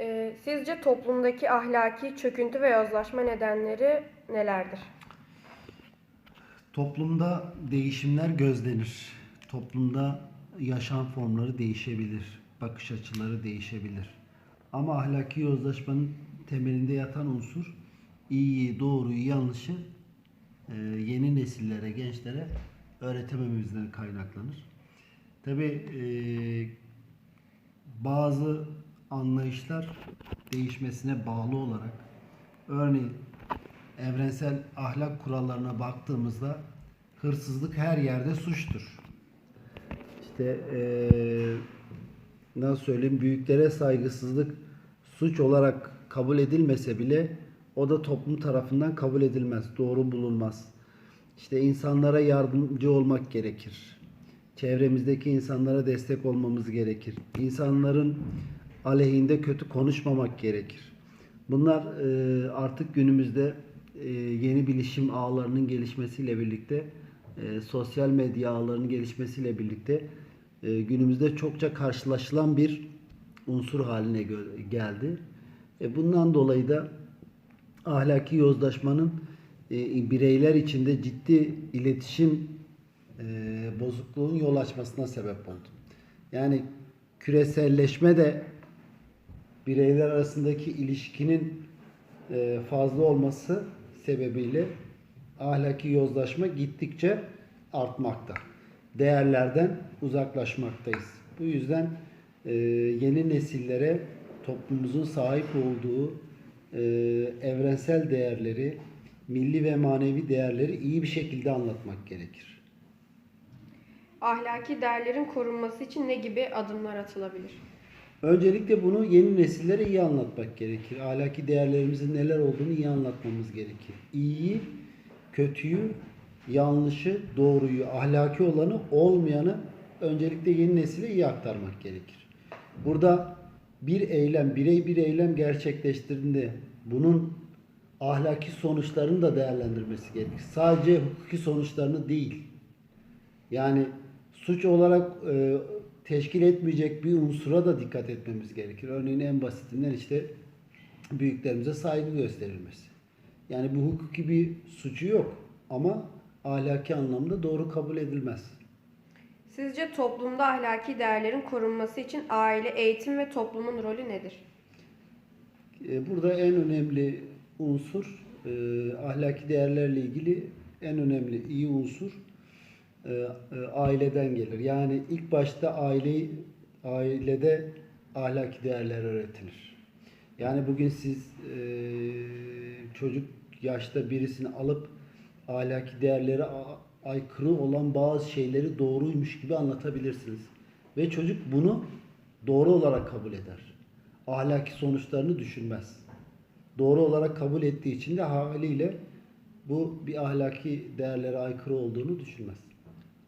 Ee, sizce toplumdaki ahlaki çöküntü ve yozlaşma nedenleri nelerdir? Toplumda değişimler gözlenir. Toplumda yaşam formları değişebilir. Bakış açıları değişebilir. Ama ahlaki yozlaşmanın temelinde yatan unsur iyiyi, doğruyu, yanlışı e, yeni nesillere, gençlere öğretemememizden kaynaklanır. Tabi bazı anlayışlar değişmesine bağlı olarak örneğin evrensel ahlak kurallarına baktığımızda hırsızlık her yerde suçtur. İşte eee nasıl söyleyeyim büyüklere saygısızlık suç olarak kabul edilmese bile o da toplum tarafından kabul edilmez, doğru bulunmaz. İşte insanlara yardımcı olmak gerekir. Çevremizdeki insanlara destek olmamız gerekir. İnsanların aleyhinde kötü konuşmamak gerekir. Bunlar e, artık günümüzde e, yeni bilişim ağlarının gelişmesiyle birlikte, e, sosyal medya ağlarının gelişmesiyle birlikte e, günümüzde çokça karşılaşılan bir unsur haline geldi. E, bundan dolayı da ahlaki yozlaşmanın e, bireyler içinde ciddi iletişim e, bozukluğun yol açmasına sebep oldu. Yani küreselleşme de bireyler arasındaki ilişkinin e, fazla olması sebebiyle ahlaki yozlaşma gittikçe artmakta. Değerlerden uzaklaşmaktayız. Bu yüzden e, yeni nesillere toplumumuzun sahip olduğu e, evrensel değerleri, milli ve manevi değerleri iyi bir şekilde anlatmak gerekir. Ahlaki değerlerin korunması için ne gibi adımlar atılabilir? Öncelikle bunu yeni nesillere iyi anlatmak gerekir. Ahlaki değerlerimizin neler olduğunu iyi anlatmamız gerekir. İyiyi, kötüyü, yanlışı, doğruyu, ahlaki olanı, olmayanı öncelikle yeni nesile iyi aktarmak gerekir. Burada bir eylem, birey bir eylem gerçekleştirdiğinde bunun ahlaki sonuçlarını da değerlendirmesi gerekir. Sadece hukuki sonuçlarını değil. Yani suç olarak e, teşkil etmeyecek bir unsura da dikkat etmemiz gerekir. Örneğin en basitinden işte büyüklerimize saygı gösterilmesi. Yani bu hukuki bir suçu yok ama ahlaki anlamda doğru kabul edilmez. Sizce toplumda ahlaki değerlerin korunması için aile, eğitim ve toplumun rolü nedir? E, Burada en önemli unsur e, ahlaki değerlerle ilgili en önemli iyi unsur e, e, aileden gelir. Yani ilk başta aile ailede ahlaki değerler öğretilir. Yani bugün siz e, çocuk yaşta birisini alıp ahlaki değerlere aykırı olan bazı şeyleri doğruymuş gibi anlatabilirsiniz. Ve çocuk bunu doğru olarak kabul eder. Ahlaki sonuçlarını düşünmez. Doğru olarak kabul ettiği için de haliyle bu bir ahlaki değerlere aykırı olduğunu düşünmez.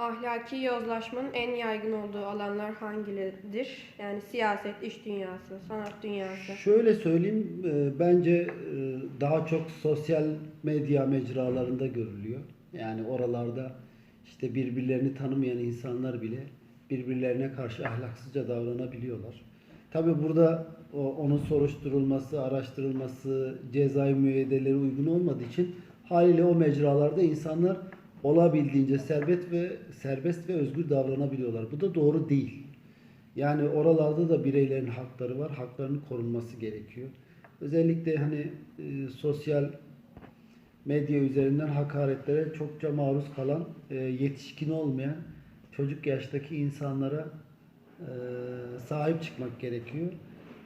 Ahlaki yozlaşmanın en yaygın olduğu alanlar hangileridir? Yani siyaset, iş dünyası, sanat dünyası. Şöyle söyleyeyim, e, bence e, daha çok sosyal medya mecralarında görülüyor. Yani oralarda işte birbirlerini tanımayan insanlar bile birbirlerine karşı ahlaksızca davranabiliyorlar. Tabi burada onun soruşturulması, araştırılması, cezai müeyyideleri uygun olmadığı için haliyle o mecralarda insanlar olabildiğince serbest ve serbest ve özgür davranabiliyorlar. Bu da doğru değil. Yani oralarda da bireylerin hakları var. Haklarının korunması gerekiyor. Özellikle hani e, sosyal medya üzerinden hakaretlere çokça maruz kalan, e, yetişkin olmayan çocuk yaştaki insanlara e, sahip çıkmak gerekiyor.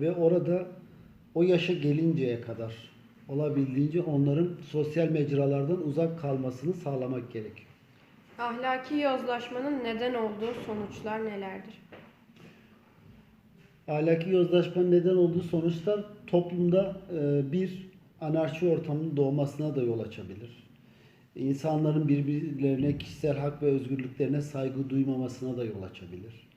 Ve orada o yaşa gelinceye kadar olabildiğince onların sosyal mecralardan uzak kalmasını sağlamak gerekiyor. Ahlaki yozlaşmanın neden olduğu sonuçlar nelerdir? ahlaki yozlaşmanın neden olduğu sonuçlar toplumda e, bir anarşi ortamının doğmasına da yol açabilir. İnsanların birbirlerine kişisel hak ve özgürlüklerine saygı duymamasına da yol açabilir.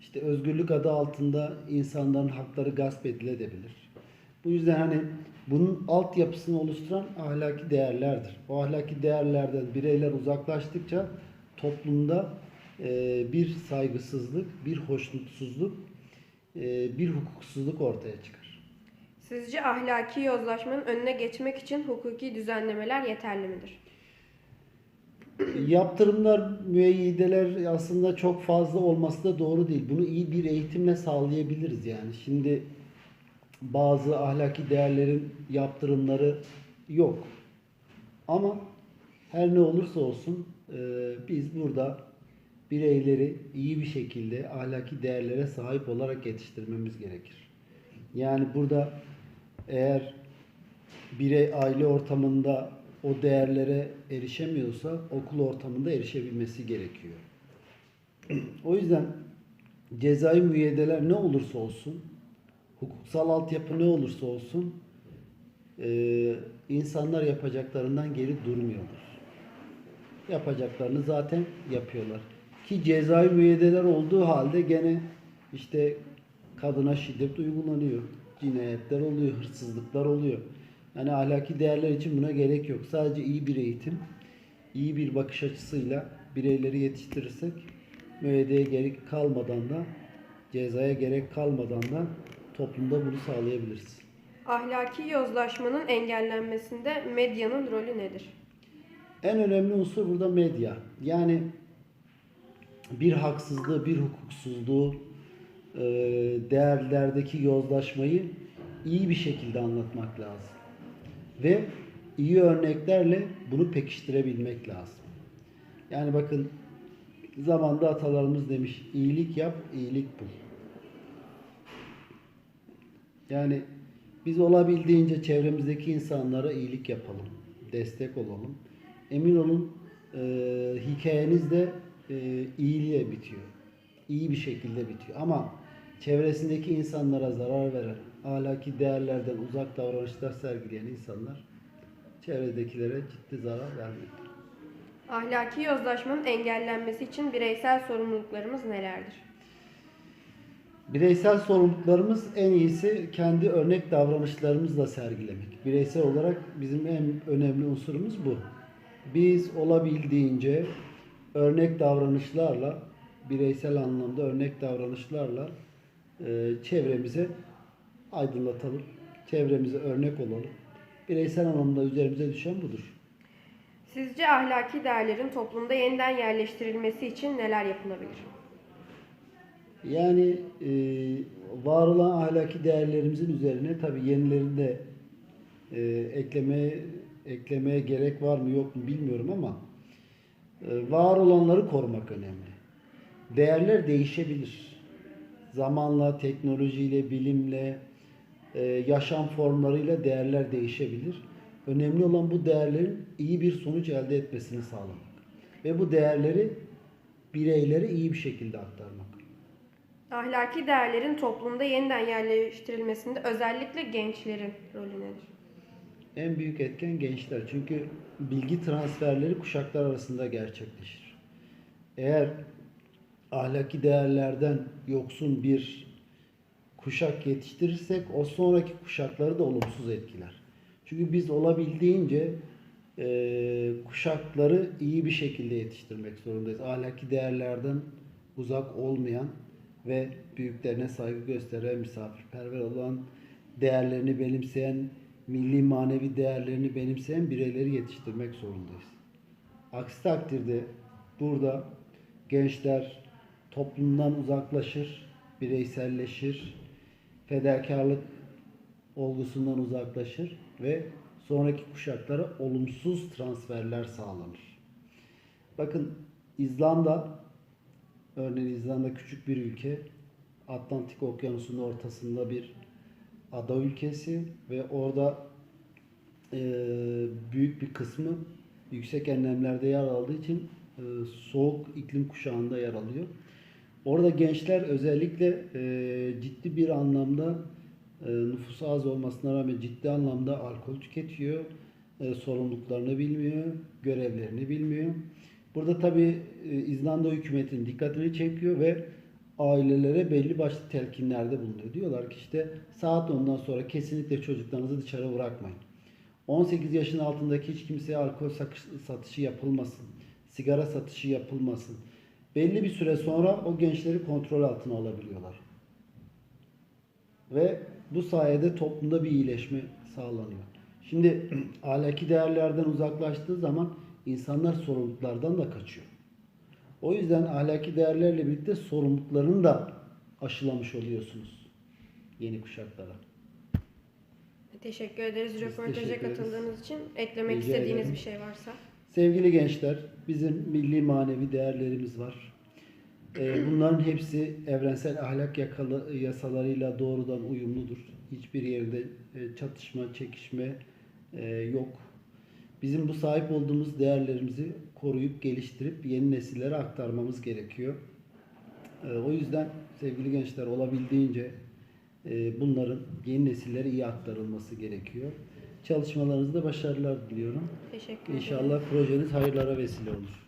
İşte özgürlük adı altında insanların hakları gasp edilebilir. Bu yüzden hani bunun altyapısını oluşturan ahlaki değerlerdir. O ahlaki değerlerden bireyler uzaklaştıkça toplumda e, bir saygısızlık, bir hoşnutsuzluk, e, bir hukuksuzluk ortaya çıkar. Sizce ahlaki yozlaşmanın önüne geçmek için hukuki düzenlemeler yeterli midir? Yaptırımlar, müeyyideler aslında çok fazla olması da doğru değil. Bunu iyi bir eğitimle sağlayabiliriz yani. Şimdi bazı ahlaki değerlerin yaptırımları yok. Ama her ne olursa olsun e, biz burada bireyleri iyi bir şekilde ahlaki değerlere sahip olarak yetiştirmemiz gerekir. Yani burada eğer birey aile ortamında o değerlere erişemiyorsa okul ortamında erişebilmesi gerekiyor. O yüzden cezai müeyyideler ne olursa olsun, hukuksal altyapı ne olursa olsun e, insanlar yapacaklarından geri durmuyorlar. Yapacaklarını zaten yapıyorlar. Ki cezai müeyyideler olduğu halde gene işte kadına şiddet uygulanıyor. Cinayetler oluyor, hırsızlıklar oluyor. Yani ahlaki değerler için buna gerek yok. Sadece iyi bir eğitim, iyi bir bakış açısıyla bireyleri yetiştirirsek müeyyideye gerek kalmadan da cezaya gerek kalmadan da toplumda bunu sağlayabiliriz. Ahlaki yozlaşmanın engellenmesinde medyanın rolü nedir? En önemli unsur burada medya. Yani bir haksızlığı, bir hukuksuzluğu, e, değerlerdeki yozlaşmayı iyi bir şekilde anlatmak lazım. Ve iyi örneklerle bunu pekiştirebilmek lazım. Yani bakın zamanda atalarımız demiş iyilik yap, iyilik bul. Yani biz olabildiğince çevremizdeki insanlara iyilik yapalım, destek olalım. Emin olun e, hikayeniz de e, iyiliğe bitiyor. İyi bir şekilde bitiyor. Ama çevresindeki insanlara zarar veren, ahlaki değerlerden uzak davranışlar sergileyen insanlar çevredekilere ciddi zarar vermiyor. Ahlaki yozlaşmanın engellenmesi için bireysel sorumluluklarımız nelerdir? Bireysel sorumluluklarımız en iyisi kendi örnek davranışlarımızla sergilemek. Bireysel olarak bizim en önemli unsurumuz bu. Biz olabildiğince örnek davranışlarla, bireysel anlamda örnek davranışlarla e, çevremize aydınlatalım. Çevremize örnek olalım. Bireysel anlamda üzerimize düşen budur. Sizce ahlaki değerlerin toplumda yeniden yerleştirilmesi için neler yapılabilir? Yani e, var olan ahlaki değerlerimizin üzerine tabii yenilerini de e, eklemeye eklemeye gerek var mı yok mu bilmiyorum ama e, var olanları korumak önemli. Değerler değişebilir. Zamanla, teknolojiyle, bilimle, e, yaşam formlarıyla değerler değişebilir. Önemli olan bu değerlerin iyi bir sonuç elde etmesini sağlamak. Ve bu değerleri bireylere iyi bir şekilde aktarmak. Ahlaki değerlerin toplumda yeniden yerleştirilmesinde özellikle gençlerin rolü nedir? En büyük etken gençler. Çünkü bilgi transferleri kuşaklar arasında gerçekleşir. Eğer ahlaki değerlerden yoksun bir kuşak yetiştirirsek o sonraki kuşakları da olumsuz etkiler. Çünkü biz olabildiğince e, kuşakları iyi bir şekilde yetiştirmek zorundayız. Ahlaki değerlerden uzak olmayan ve büyüklerine saygı gösteren, misafirperver olan, değerlerini benimseyen, milli manevi değerlerini benimseyen bireyleri yetiştirmek zorundayız. Aksi takdirde burada gençler toplumdan uzaklaşır, bireyselleşir, fedakarlık olgusundan uzaklaşır ve sonraki kuşaklara olumsuz transferler sağlanır. Bakın İzlanda örneğin İzlanda küçük bir ülke. Atlantik Okyanusu'nun ortasında bir ada ülkesi ve orada e, büyük bir kısmı yüksek enlemlerde yer aldığı için e, soğuk iklim kuşağında yer alıyor. Orada gençler özellikle e, ciddi bir anlamda e, nüfusu az olmasına rağmen ciddi anlamda alkol tüketiyor. E, sorumluluklarını bilmiyor, görevlerini bilmiyor. Burada tabi İzlanda hükümetinin dikkatini çekiyor ve ailelere belli başlı telkinlerde bulunuyor. Diyorlar ki işte saat 10'dan sonra kesinlikle çocuklarınızı dışarı bırakmayın. 18 yaşın altındaki hiç kimseye alkol satışı yapılmasın. Sigara satışı yapılmasın. Belli bir süre sonra o gençleri kontrol altına alabiliyorlar. Ve Bu sayede toplumda bir iyileşme sağlanıyor. Şimdi ahlaki değerlerden uzaklaştığı zaman insanlar sorumluluklardan da kaçıyor. O yüzden ahlaki değerlerle birlikte sorumluluklarını da aşılamış oluyorsunuz yeni kuşaklara. Teşekkür ederiz röportaja katıldığınız için. Eklemek Rica istediğiniz ederim. bir şey varsa. Sevgili gençler, bizim milli manevi değerlerimiz var. Ee, Bunların hepsi evrensel ahlak yakalı, yasalarıyla doğrudan uyumludur. Hiçbir yerde e, çatışma, çekişme e, yok. Bizim bu sahip olduğumuz değerlerimizi koruyup geliştirip yeni nesillere aktarmamız gerekiyor. Ee, O yüzden sevgili gençler olabildiğince e, bunların yeni nesillere iyi aktarılması gerekiyor. Çalışmalarınızda başarılar diliyorum. Teşekkür ederim. İnşallah projeniz hayırlara vesile olur.